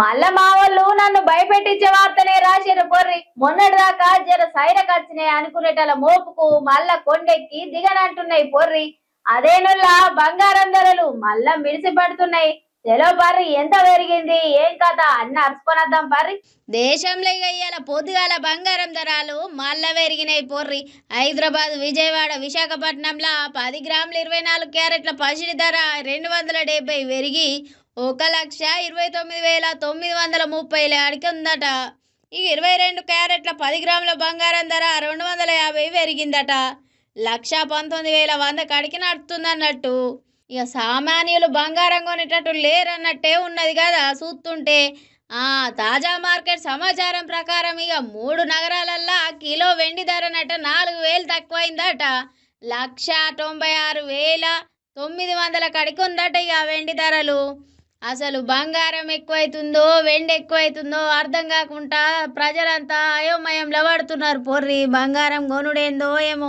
మళ్ళా మా వాళ్ళు నన్ను భయపెట్టించే వార్తనే రాసిరు పొర్రి. మొన్నటిదాకా జర సైర వచ్చినాయి అనుకునేటల మోపుకు మళ్ళా కొండెక్కి దిగనంటున్నాయి పొర్రి. అదేనుల్లా బంగారం ధరలు మళ్ళా మిడిసి పడుతున్నాయి తెలో పర్రి ఎంత పెరిగింది? ఏం కథ? అన్న అరుచుకొనద్దాం పర్రి. దేశంలో ఇక పొద్దుగాల బంగారం ధరలు మళ్ళా పెరిగినాయి పొర్రి. హైదరాబాద్ విజయవాడ విశాఖపట్నంలో పది గ్రాములు ఇరవై నాలుగు క్యారెట్ల పసిడి ధర రెండు వందల డెబ్బై పెరిగి ఒక లక్ష ఇరవై తొమ్మిది వేల తొమ్మిది వందల ముప్పై అడిగి ఉందట. ఇక ఇరవై రెండు క్యారెట్ల పది గ్రాముల బంగారం ధర రెండు వందల యాభై పెరిగిందట. లక్ష పంతొమ్మిది వేల వంద కడికి నడుతుందన్నట్టు. ఇక సామాన్యులు బంగారం కొనేటట్టు లేరన్నట్టే ఉన్నది కదా చూస్తుంటే ఆ తాజా మార్కెట్ సమాచారం ప్రకారం ఇక మూడు నగరాలల్లా కిలో వెండి ధరనట నాలుగు వేలు తక్కువైందట. లక్ష తొంభై ఆరు వేల తొమ్మిది వందల కడికి ఉందట ఇక వెండి ధరలు. అసలు బంగారం ఎక్కువైతుందో వెండి ఎక్కువైతుందో అర్థం కాకుండా ప్రజలంతా అయోమయంలో పడుతున్నారు. పొర్రి బంగారం కొనుడేందో ఏమో.